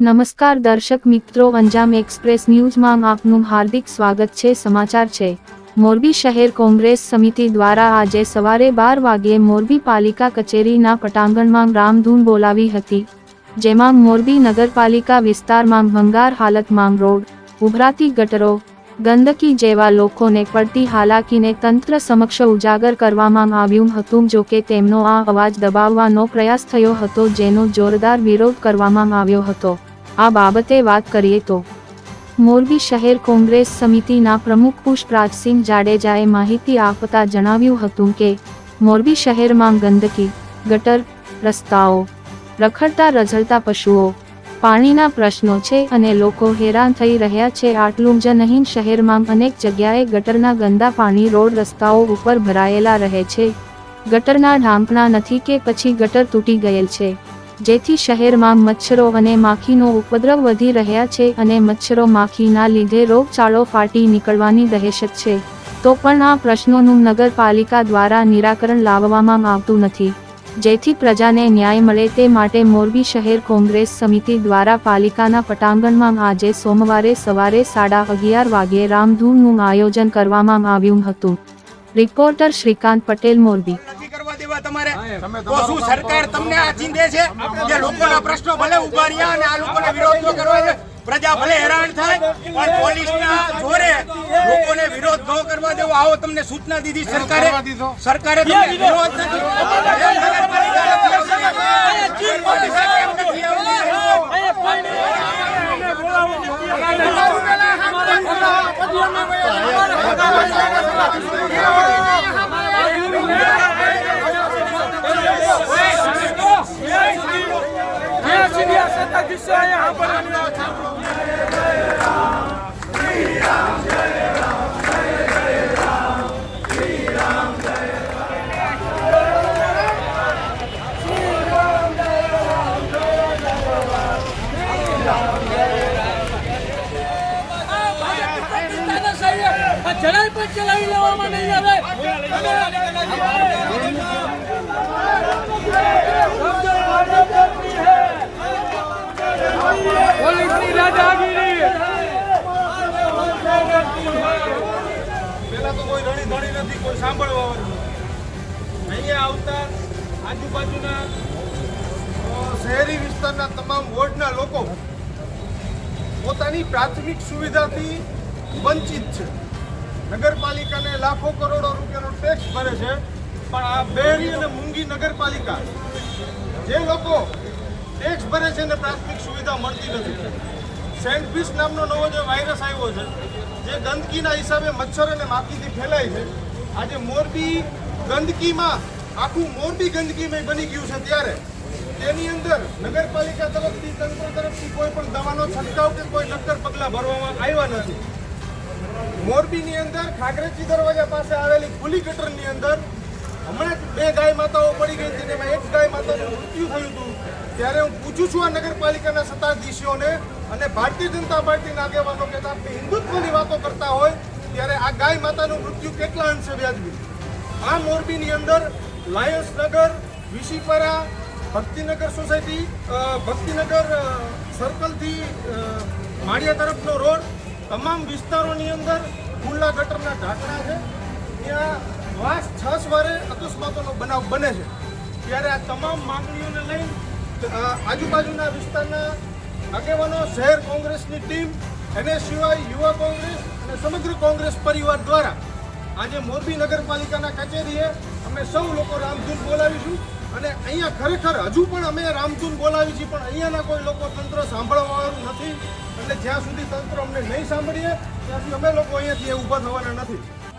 નમસ્કાર દર્શક મિત્રો, અંજામ એક્સપ્રેસ ન્યૂઝમાં આપનું હાર્દિક સ્વાગત છે, સમાચાર છે. મોરબી શહેર કોંગ્રેસ સમિતિ દ્વારા આજે સવારે બાર વાગ્યે મોરબી પાલિકા કચેરીના પટાંગણમાં રામધૂન બોલાવી હતી, જેમાં મોરબી નગરપાલિકા વિસ્તારમાં ભંગાર હાલતમાં રોડ, ઉભરાતી ગટરો, ગંદકી જેવા લોકોને પડતી હાલાકીને તંત્ર સમક્ષ ઉજાગર કરવામાં આવ્યું હતું, જો કે તેમનો આ અવાજ દબાવવાનો પ્રયાસ થયો હતો, જેનો જોરદાર વિરોધ કરવામાં આવ્યો હતો. આ બાબતે વાત કરીએ તો મોરબી શહેર કોંગ્રેસ સમિતિના પ્રમુખ પુષ્પરાજસિંહ જાડેજાએ માહિતી આપતા જણાવ્યું હતું કે, મોરબી શહેરમાં ગંદકી, ગટર, રસ્તાઓ, રખડતા રઝળતા પશુઓ, પાણીના પ્રશ્નો છે અને લોકો હેરાન થઈ રહ્યા છે. આટલું જ નહીં, શહેરમાં અનેક જગ્યાએ ગટરના ગંદા પાણી રોડ રસ્તાઓ ઉપર ભરાયેલા રહે છે. ગટરના ઢાંકણા નથી કે પછી ગટર તૂટી ગયેલ છે. જેથી શહેરમાં મચ્છરો અને માખીનો ઉપદ્રવ વધી રહ્યા છે અને મચ્છરો માખીના લીધે રોગચાળો ફાટી નીકળવાની દહેશત છે. તો પણ આ પ્રશ્નોનું નગરપાલિકા દ્વારા નિરાકરણ લાવવામાં આવતું નથી. જેથી પ્રજાને ન્યાય મળે તે માટે મોરબી શહેર કોંગ્રેસ સમિતિ દ્વારા પાલિકાના પટાંગણમાં આજે સોમવારે સવારે સાડા અગિયાર વાગ્યે રામધૂનનું આયોજન કરવામાં આવ્યું હતું. રિપોર્ટર શ્રીકાંત પટેલ, મોરબી. કરવા તમારે? તો શું સરકાર તમને આ ચીંધે છે? કે લોકોના પ્રશ્નો ભલે ઊભા રહ્યા અને આ લોકોને વિરોધ ન કરવા છે પ્રજા ભલે હેરાન થાય પણ પોલીસના જોરે લોકોને વિરોધ ન કરવા દેવો આવો તમને સૂચના દીધી સરકારે સરકારે તમને વિરોધ? નથી નગરપાલિકા નથી આવતી. પોલીસે કેમ નથી આવતી? જરાય પણ ચલાવી લેવામાં નહીં આવે પોલીસની દાદાગીરી પેલા તો કોઈ રણી ધણી નથી, કોઈ સાંભળવા વાળું અહીંયા આવતા આજુબાજુના શહેરી વિસ્તારના તમામ વોર્ડના લોકો પોતાની પ્રાથમિક સુવિધાથી વંચિત છે. નગરપાલિકાને લાખો કરોડો રૂપિયાનો ટેક્સ ભરે છે, પણ આ બેરી અને મૂંગી નગરપાલિકા, જે લોકો ટેક્સ ભરે છે ને પ્રાથમિક સુવિધા મળતી નથી. સેન્ડફિશ નામનો નવો જે વાયરસ આવ્યો છે, જે ગંદકીના હિસાબે મચ્છર અને માખીથી ફેલાય છે, આજે મોરબી ગંદકીમાં, આખું મોરબી ગંદકીમય બની ગયું છે ત્યારે. તેની અંદર નગરપાલિકા તરફથી, તંત્ર તરફથી કોઈ પણ દવાનો છંટકાવ કે કોઈ નક્કર પગલાં ભરવામાં આવ્યા નથી. મોરબીની અંદર ખાગરેજી દરવાજા પાસે આવેલી ખુલ્લી ગટરની અંદર હમણાં જ બે ગાય માતાઓ પડી ગઈ હતી તેમાં એક ગાય માતાનું મૃત્યુ થયું હતું. ત્યારે હું પૂછું છું આ નગરપાલિકાના સત્તાધીશોને અને ભારતીય જનતા પાર્ટીના આગેવાનો કે આપણે વાતો કરતા હોય, ત્યારે આ ગાય માતાનું મૃત્યુ કેટલા અંશે વ્યાજબી? આ મોરબીની અંદર લાયન્સનગર વિશીપરા, ભક્તિનગર સોસાયટી ભક્તિનગર સર્કલથી માળિયા તરફનો રોડ, તમામ વિસ્તારોની અંદર ખુલ્લા ગટરના ઢાંકણા છે. ત્યાં વાસ છ વારે અકસ્માતોનો બનાવ બને છે. ત્યારે આ તમામ માંગણીઓને લઈ આજુબાજુના વિસ્તારના આગેવાનો, શહેર કોંગ્રેસની ટીમ, એને સિવાય યુવા કોંગ્રેસ અને સમગ્ર કોંગ્રેસ પરિવાર દ્વારા આજે મોરબી નગરપાલિકાના કચેરીએ અમે સૌ લોકો રામધૂન બોલાવીશું. અને અહીંયા ખરેખર હજુ પણ અમે રામધૂન બોલાવી છીએ, પણ અહીંયાના કોઈ લોકો તંત્ર સાંભળવાવાળું નથી. એટલે જ્યાં સુધી તંત્ર અમને નહીં સાંભળીએ, ત્યાં અમે લોકો અહીંયાથી ઊભા થવાના નથી.